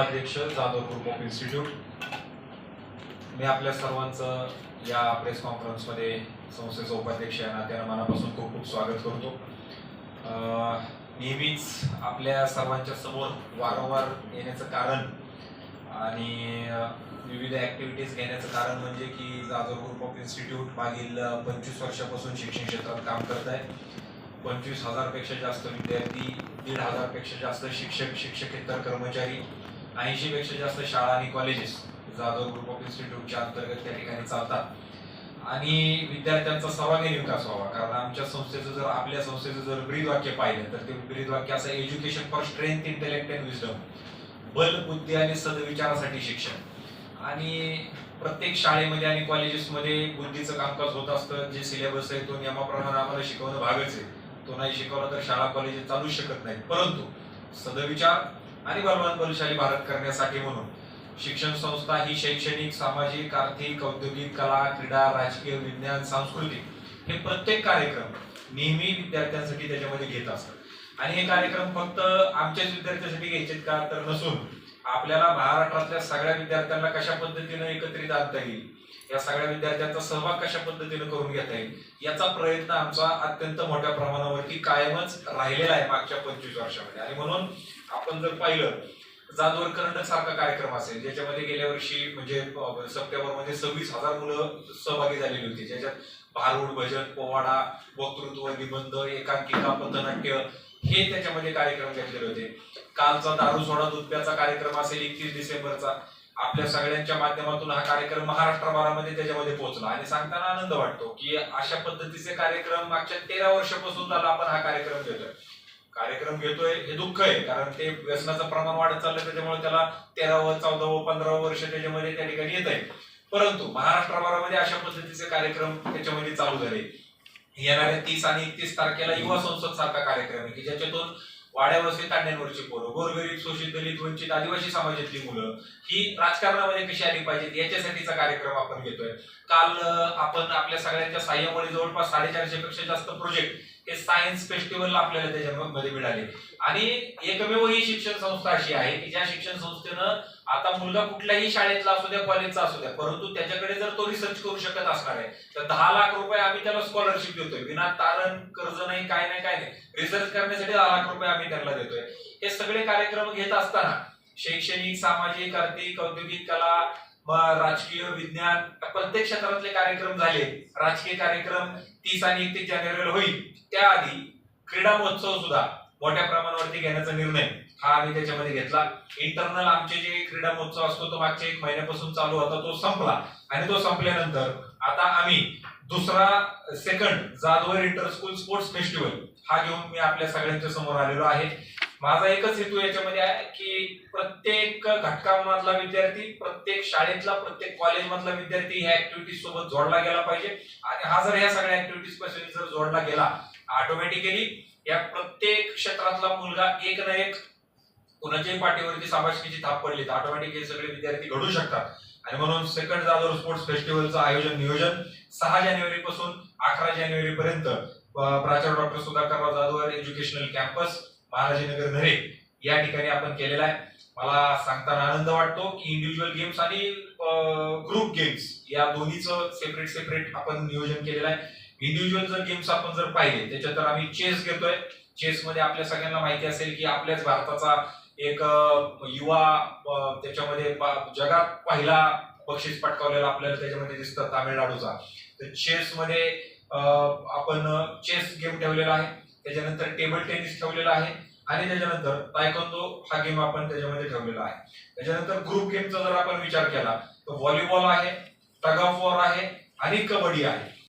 उपाध्यक्ष Jadhav group institute मी आपल्या सर्वांचं या प्रेस कॉन्फरन्समध्ये संस्थेचा उपाध्यक्ष या नात्यानं मनापासून खूप खूप स्वागत करतो. नेहमीच आपल्या सर्वांच्या समोर वारंवार येण्याचं कारण आणि विविध ॲक्टिव्हिटीज घेण्याचं कारण म्हणजे की जाधव ग्रुप ऑफ इन्स्टिट्यूट मागील पंचवीस वर्षापासून शिक्षण क्षेत्रात काम करत आहे. पंचवीस हजारपेक्षा जास्त विद्यार्थी दीड हजारपेक्षा जास्त शिक्षक शिक्षकेतर कर्मचारी ऐंशी पेक्षा जास्त शाळा आणि कॉलेजेस जाधव ग्रुप ऑफ इन्स्टिट्यूटच्या अंतर्गत त्या ठिकाणी चालतात. आणि विद्यार्थ्यांचा सर्वांगीण विकास व्हावा कारण आमच्या संस्थेचं जर आपल्या संस्थेचं जर ब्रीद वाक्य पाहिलं तर ते ब्रीद वाक्य असं education for strength intellect and wisdom बल बुद्धी आणि सदविचारासाठी शिक्षण. आणि प्रत्येक शाळेमध्ये आणि कॉलेजेसमध्ये बुद्धीचं कामकाज होत असतं. जे सिलेबस आहे तो नियमाप्रमाणे आम्हाला शिकवणं भागच आहे. तो नाही शिकवला तर शाळा कॉलेजेस चालूच शकत नाहीत. परंतु सदविचार आणि बलवान बलशाली भारत करण्यासाठी म्हणून. शिक्षण संस्था ही शैक्षणिक सामाजिक आर्थिक औद्योगिक कला क्रीडा राजकीय विज्ञान सांस्कृतिक हे प्रत्येक कार्यक्रम नेहमी विद्यार्थ्यांसाठी त्याच्यामध्ये घेत असतात. आणि हे कार्यक्रम फक्त आमच्याच विद्यार्थ्यांसाठी घ्यायचे का तर नसून आपल्याला महाराष्ट्रातल्या सगळ्या विद्यार्थ्यांना कशा पद्धतीने एकत्रित आणता येईल? या सगळ्या विद्यार्थ्यांचा सहभाग कशा पद्धतीने करून घेता येईल? याचा प्रयत्न आमचा अत्यंत मोठ्या प्रमाणावरती कायमच राहिलेला आहे मागच्या पंचवीस वर्षामध्ये. आणि म्हणून आपण जर पाहिलं जाधवर करंडक सारखा कार्यक्रम असेल ज्याच्यामध्ये गेल्या वर्षी म्हणजे सप्टेंबरमध्ये सव्वीस हजार मुलं सहभागी झालेली होती. ज्याच्यात भारूड भजन पोवाडा वक्तृत्व निबंध एकांकिका पथनाट्य हे त्याच्यामध्ये कार्यक्रम घेतलेले होते. कालचा दारू सोडा दुधप्याचा कार्यक्रम असेल एकतीस डिसेंबरचा. आपल्या सगळ्यांच्या माध्यमातून हा कार्यक्रम महाराष्ट्रभरामध्ये त्याच्यामध्ये पोहोचला. आणि सांगताना आनंद वाटतो की अशा पद्धतीचे कार्यक्रम मागच्या तेरा वर्षापासून झाला आपण हा कार्यक्रम घेतोय. कार्यक्रम घेतोय हे दुःख आहे कारण ते व्यसनाचं प्रमाण वाढत चाललंय त्याच्यामुळे त्याला तेरावं चौदावं पंधरावं वर्ष त्याच्यामध्ये त्या ठिकाणी येत आहे परंतु महाराष्ट्रभरामध्ये अशा पद्धतीचे कार्यक्रम त्याच्यामध्ये चालू झाले. येणाऱ्या तीस आणि एकतीस तारखेला युवा संसद सारखा कार्यक्रम आहे की ज्याच्यातून वाड्या वस्ती तांड्यांवरची पोरं. गोरगरीब शोषित दलित वंचित आदिवासी समाजातली मुलं. ही राजकारणामध्ये कशी आली पाहिजेत याच्यासाठीचा कार्यक्रम आपण घेतोय. काल आपण आपल्या सगळ्यांच्या साह्यामुळे जवळपास साडेचारशे पेक्षा जास्त प्रोजेक्ट हे सायन्स फेस्टिवल आपल्याला त्याच्यामध्ये मिळाले. आणि एकमेव ही शिक्षण संस्था अशी आहे की ज्या शिक्षण संस्थेनं आता मुलगा कुठल्याही शाळेतला असू द्या कॉलेजचा असू द्या परंतु त्याच्याकडे जर तो रिसर्च करू शकत असणार आहे तर दहा लाख रुपये आम्ही त्याला स्कॉलरशिप देतोय. विना तारण कर्ज नाही काय नाही काय नाही. रिसर्च करण्यासाठी दहा लाख रुपये आम्ही त्यांना देतोय. हे सगळे कार्यक्रम घेत असताना शैक्षणिक सामाजिक आर्थिक औद्योगिक कला राजकीय विज्ञान प्रत्येक क्षेत्रातले कार्यक्रम झाले. राजकीय कार्यक्रम तीस आणि एकतीस जानेवारीला होईल. त्याआधी क्रीडा महोत्सव सुद्धा मोठ्या प्रमाणावरती घेण्याचा निर्णय हा आम्ही त्याच्यामध्ये घेतला. इंटरनल आमचे जे क्रीडा महोत्सव असतो तो मागच्या एक महिन्यापासून चालू होता तो संपला. आणि तो संपल्यानंतर आता आम्ही दुसरा second Jadhavar inter school sports festival हा घेऊन मी आपल्या सगळ्यांच्या समोर आलेलो आहे. माझा एकच हेतू याच्यामध्ये आहे की प्रत्येक घटकामधला विद्यार्थी प्रत्येक शाळेतला प्रत्येक कॉलेजमधला विद्यार्थी ह्या ऍक्टिव्हिटीज सोबत जोडला गेला पाहिजे. आणि हा जर ह्या सगळ्या ऍक्टिव्हिटीजपासून जर जोडला गेला ऑटोमॅटिकली या प्रत्येक क्षेत्रातला मुलगा एक ना एक कुणाच्याही पाठीवरती सामाजिकीची थाप पडली तर ऑटोमॅटिक हे सगळे विद्यार्थी घडू शकतात. आणि म्हणून सेकंड जाधव स्पोर्ट्स फेस्टिवलचं आयोजन नियोजन सहा जानेवारी पासून अकरा जानेवारी पर्यंत प्राचार्य doctor Sudhakarrao Jadhav educational campus Maharajinagar नरे या ठिकाणी आपण केलेला आहे. मला सांगताना आनंद वाटतो की इंडिव्हिज्युअल गेम्स आणि ग्रुप गेम्स या दोन्हीचं सेपरेट सेपरेट आपण नियोजन केलेलं आहे. इंडिव्हिज्युअल जर गेम्स आपण जर पाहिले त्याच्यात तर आम्ही चेस घेतोय. चेस मध्ये आपल्या सगळ्यांना माहिती असेल की आपल्याच भारताचा एक युवा त्याच्यामध्ये जगात पहिला बक्षीस पटकावलेला आपल्याला त्याच्यामध्ये दिसतं तामिळनाडूचा. तर चेस मध्ये आपण चेस गेम ठेवलेला आहे. त्याच्यानंतर टेबल टेनिस ठेवलेला आहे. आणि त्याच्यानंतर तायकोंदो हा गेम आपण त्याच्यामध्ये ठेवलेला आहे. त्याच्यानंतर ग्रुप गेमचा जर आपण विचार केला तर व्हॉलीबॉल आहे टग ऑफ वॉर आहे आणि कबड्डी आहे.